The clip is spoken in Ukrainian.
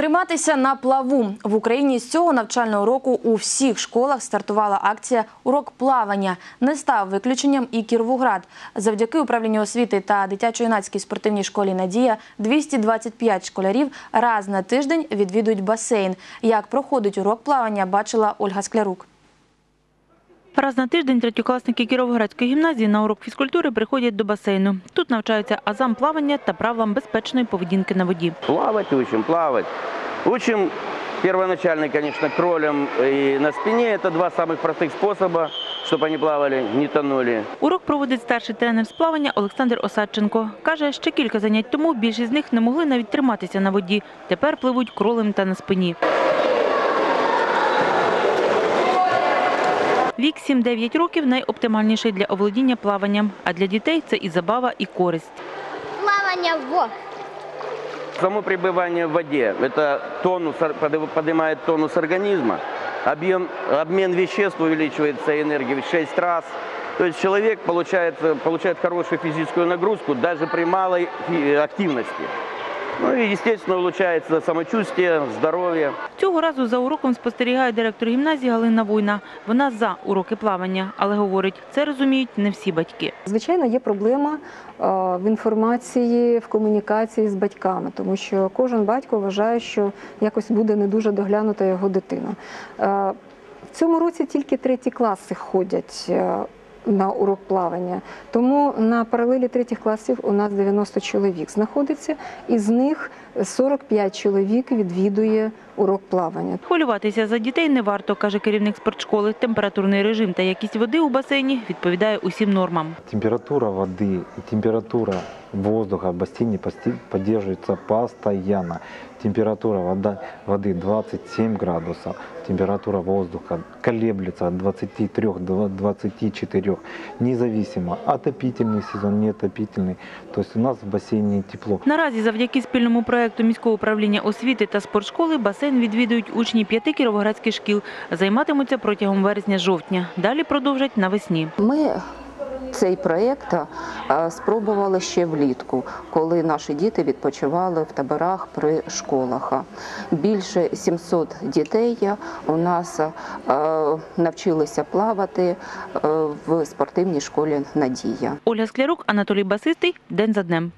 Триматися на плаву в Україні з цього навчального року у всіх школах стартувала акція Урок плавання. Не став виключенням і Кірвоград. Завдяки управлінню освіти та дитячо-юнацькій спортивній школі Надія 225 школярів раз на тиждень відвідують басейн. Як проходить урок плавання, бачила Ольга Склярук. Раз на тиждень третьокласники Кіровоградської гімназії на урок фізкультури приходять до басейну. Тут навчаються азам плавання та правилам безпечної поведінки на воді. Плавать учим, плавать. Учим первоначально, конечно, кролем и на спине. Это два самых простых способа, чтобы они плавали, не тонули. Урок проводить старший тренер з плавання Олександр Осадченко. Каже, ще кілька занять тому більшість з них не могли навіть триматися на воді. Тепер пливуть кролем та на спині. Вік 7-9 років найоптимальніший для оволодіння плаванням, а для дітей це і забава, і користь. плавання в Само пребывание в воде, это тонус, поды- поднимает тонус организма, объем, обмен веществ увеличивается энергии в 6 раз. То есть человек получает, получает хорошую физическую нагрузку даже при малой фи- активности. Ну и, естественно, улучшается самочувствие, здоровье. Цього разу за уроком спостерігає директор гімназії Галина Война. Вона за уроки плавання, але говорить, це розуміють не всі батьки. Звичайно, є проблема е, в інформації, в комунікації з батьками, тому що кожен батько вважає, що якось буде не дуже доглянута його дитина. Е, В цьому році тільки треті класи ходять. На урок плавання, тому на паралелі третіх класів у нас 90 чоловік знаходиться, із них 45 чоловік відвідує урок плавання. Хвилюватися за дітей не варто, каже керівник спортшколи. Температурний режим та якість води у басейні відповідає усім нормам. Температура воды и температура воздуха в бассейне пости- поддерживается постоянно. Температура вода, воды 27 градусов, температура воздуха колеблется от 23 до 24, независимо, отопительный сезон, неотопительный. То есть у нас в бассейне тепло. Наразі завдяки спільному проекту міського управління освіти та спортшколи басейн відвідують учні п'яти кіровоградських шкіл. Займатимуться протягом вересня-жовтня. Далі продовжать навесні. Ми цей проєкт спробували ще влітку, коли наші діти відпочивали в таборах при школах. Більше 700 дітей у нас навчилися плавати в спортивній школі Надія. Ольга Склярук, Анатолій Басистий. День за днем.